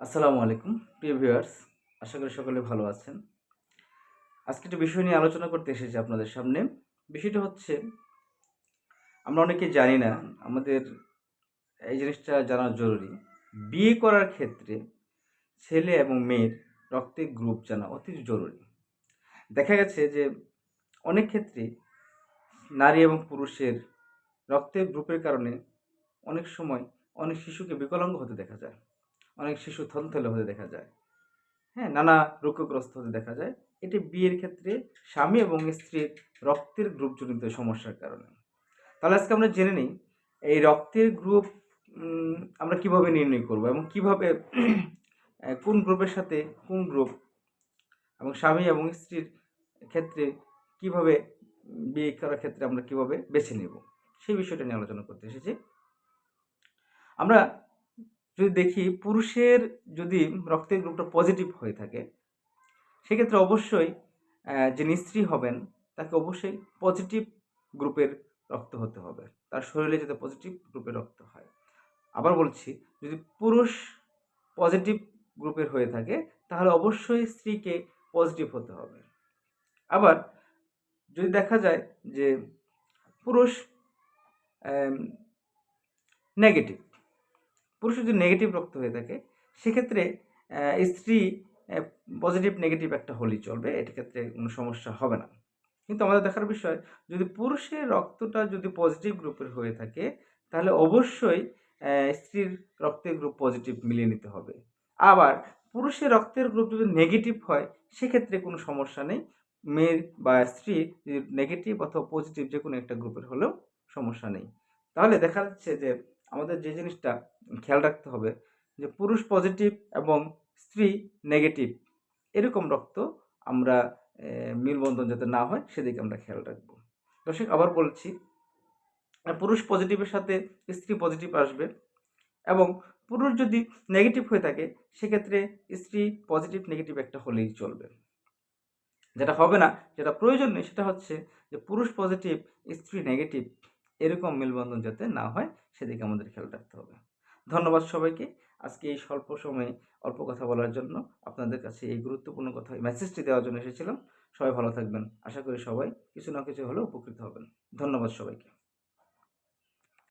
আসসালামু আলাইকুম, প্রিয় ভিউয়ার্স, আশা করি সকলে ভালো আছেন। আজকে একটা বিষয় নিয়ে আলোচনা করতে এসেছি আপনাদের সামনে। বিষয়টা হচ্ছে, আমরা অনেকে জানি না, আমাদের এই জিনিসটা জানা জরুরি। বিয়ে করার ক্ষেত্রে ছেলে এবং মেয়ের রক্তের গ্রুপ জানা অতি জরুরি। দেখা গেছে যে, অনেক ক্ষেত্রে নারী এবং পুরুষের রক্তের গ্রুপের কারণে অনেক সময় অনেক শিশুকে বিকলাঙ্গ হতে দেখা যায়। অনেক শিশু থলথলে হতে দেখা যায়। হ্যাঁ নানা রোগগ্রস্ত হতে দেখা যায়। এটি বিয়ের ক্ষেত্রে স্বামী এবং স্ত্রীর রক্তের গ্রুপজনিত সমস্যার কারণে। তাহলে আজকে আমরা জেনে নিই, এই রক্তের গ্রুপ আমরা কীভাবে নির্ণয় করব এবং কীভাবে কোন গ্রুপের সাথে কোন গ্রুপ এবং স্বামী এবং স্ত্রীর ক্ষেত্রে কীভাবে, বিয়ে করার ক্ষেত্রে আমরা কীভাবে বেছে নেব, সেই বিষয়টা নিয়ে আলোচনা করতে এসেছি। আমরা যদি দেখি পুরুষের যদি রক্তের গ্রুপটা পজিটিভ হয়ে থাকে, সেক্ষেত্রে অবশ্যই যিনি স্ত্রী হবেন, তাকে অবশ্যই পজিটিভ গ্রুপের রক্ত হতে হবে। তার শরীরে যাতে পজিটিভ গ্রুপের রক্ত হয়। আবার বলছি, যদি পুরুষ পজিটিভ গ্রুপের হয়ে থাকে, তাহলে অবশ্যই স্ত্রীকে পজিটিভ হতে হবে। আবার যদি দেখা যায় যে পুরুষ নেগেটিভ পুরুষের যদি নেগেটিভ রক্ত হয়ে থাকে, সেক্ষেত্রে স্ত্রী পজিটিভ নেগেটিভ একটা হলেই চলবে এটি ক্ষেত্রে কোনো সমস্যা হবে না। কিন্তু আমাদের দেখার বিষয়, যদি পুরুষের রক্তটা যদি পজিটিভ গ্রুপের হয়ে থাকে, তাহলে অবশ্যই স্ত্রীর রক্তের গ্রুপ পজিটিভ মিলিয়ে নিতে হবে। আবার পুরুষের রক্তের গ্রুপ যদি নেগেটিভ হয়, সেক্ষেত্রে কোনো সমস্যা নেই। মেয়ের বা স্ত্রী নেগেটিভ অথবা পজিটিভ যে কোনো একটা গ্রুপের হলেও সমস্যা নেই। তাহলে দেখা যাচ্ছে যে আমাদের যে জিনিসটা খেয়াল রাখতে হবে যে পুরুষ পজিটিভ এবং স্ত্রী নেগেটিভ এরকম রক্ত আমরা মিলবন্ধন যাতে না হয় সেদিকে আমরা খেয়াল রাখব। দর্শক, আবার বলছি, পুরুষ পজিটিভের সাথে স্ত্রী পজিটিভ আসবে এবং পুরুষ যদি নেগেটিভ হয়ে থাকে, সেক্ষেত্রে স্ত্রী পজিটিভ নেগেটিভ একটা হলেই চলবে। যেটা হবে না, যেটা প্রয়োজন নেই সেটা হচ্ছে যে পুরুষ পজিটিভ স্ত্রী নেগেটিভ এরকম মেলবন্ধন যাতে না হয়, সেদিকে আমাদের খেয়াল রাখতে হবে। ধন্যবাদ সবাইকে। আজকে এই স্বল্প সময়ে অল্প কথা বলার জন্য আপনাদের কাছে এই গুরুত্বপূর্ণ কথা মেসেজটি দেওয়ার জন্য এসেছিলাম। সবাই ভালো থাকবেন। আশা করি সবাই কিছু না কিছু হলেও উপকৃত হবেন। ধন্যবাদ সবাইকে।